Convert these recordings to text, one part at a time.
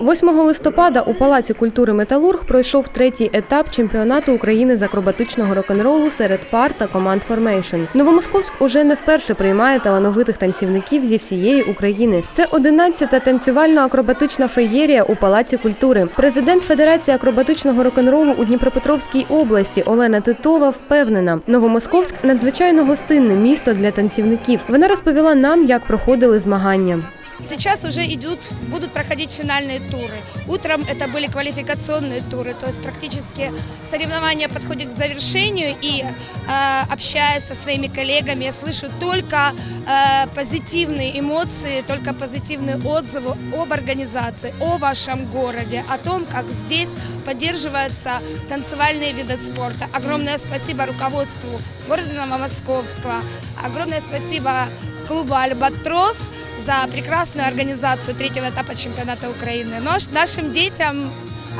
8 листопада у Палаці культури Металург пройшов третій етап чемпіонату України з акробатичного рок-н-ролу серед пар та команд Формейшн. Новомосковськ уже не вперше приймає талановитих танцівників зі всієї України. Це 11-та танцювально-акробатична феєрія у Палаці культури. Президент Федерації акробатичного рок-н-ролу у Дніпропетровській області Олена Титова впевнена, Новомосковськ надзвичайно гостинне місто для танцівників. Вона розповіла нам, як проходили змагання. Сейчас уже идут, будут проходить финальные туры. Утром это были квалификационные туры, то есть практически соревнования подходят к завершению и э, общаясь со своими коллегами, я слышу только э, позитивные эмоции, только позитивные отзывы об организации, о вашем городе, о том, как здесь поддерживаются танцевальные виды спорта. Огромное спасибо руководству города Новомосковского, огромное спасибо клубу «Альбатрос» за прекрасную организацию третьего этапа чемпионата Украины. Но нашим детям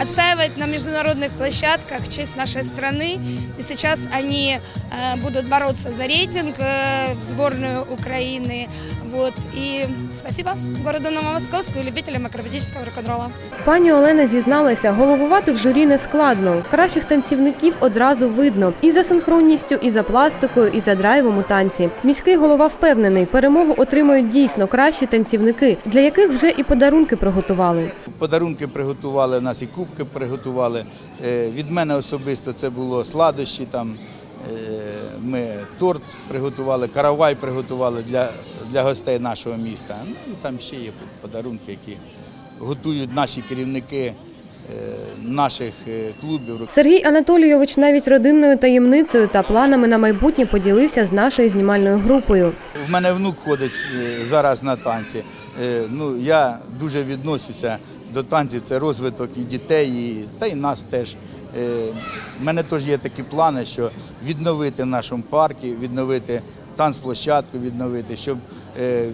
отстаивать на международных площадках честь нашей страны. И сейчас они э, будут бороться за рейтинг э, в сборную Украины. Вот. И спасибо городу Новомосковску и любителям акробатического рок-н-ролла. Пані Олена зізналася, головувати в журі не складно. Кращих танцівників одразу видно і за синхронністю, і за пластикою, і за драйвом у танці. Міський голова впевнений, перемогу отримають дійсно кращі танцівники, для яких вже і подарунки приготували. Подарунки приготували, у нас і кубки приготували. Е, Від мене особисто це було сладощі, там, е, ми торт приготували, каравай приготували для, для гостей нашого міста. Ну, там ще є подарунки, які готують наші керівники е, наших клубів. Сергій Анатолійович навіть родинною таємницею та планами на майбутнє поділився з нашою знімальною групою. В мене внук ходить зараз на танці. Ну, я дуже відношуся до танців, це розвиток і дітей, і, та й нас теж. У мене теж є такі плани, що відновити нашому парку, відновити танцплощадку, відновити, щоб е,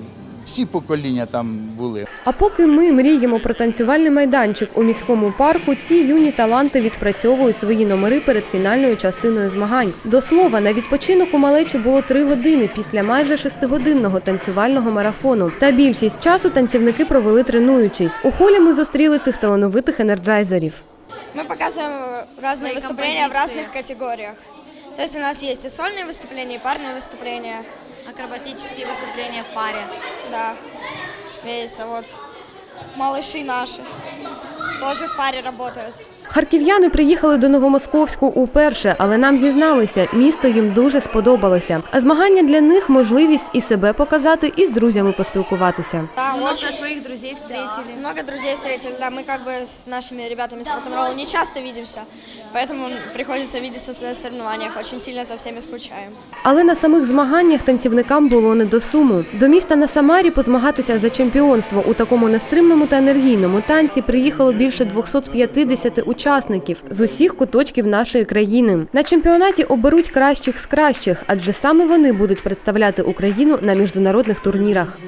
всі покоління там були. А поки ми мріємо про танцювальний майданчик у міському парку, ці юні таланти відпрацьовують свої номери перед фінальною частиною змагань. До слова, на відпочинок у малечі було три години після майже шестигодинного танцювального марафону. Та більшість часу танцівники провели тренуючись. У холі ми зустріли цих талановитих енерджайзерів. Мы показываем разные выступления в разных категориях. То есть у нас есть и сольные выступления, и парные выступления. акробатические выступления в паре. Да, весело. Вот малыши наши тоже в паре работают. Харків'яни приїхали до Новомосковську уперше, але нам зізналися, місто їм дуже сподобалося. А змагання для них можливість і себе показати, і з друзями поспілкуватися. Да, Много очень своих друзей встретили. много друзей встретили. Да, мы как бы с нашими ребятами с рок-н-ролла не часто видимся, поэтому приходится видеться на соревнованиях. Очень сильно за всеми скучаем. Але на самих змаганнях танцівникам було не до суму. До міста на Самарі позмагатися за чемпіонство у такому нестримному та енергійному танці приїхало більше 250 учасників з усіх куточків нашої країни. На чемпіонаті оберуть кращих з кращих, адже саме вони будуть представляти Україну на міжнародних турнірах.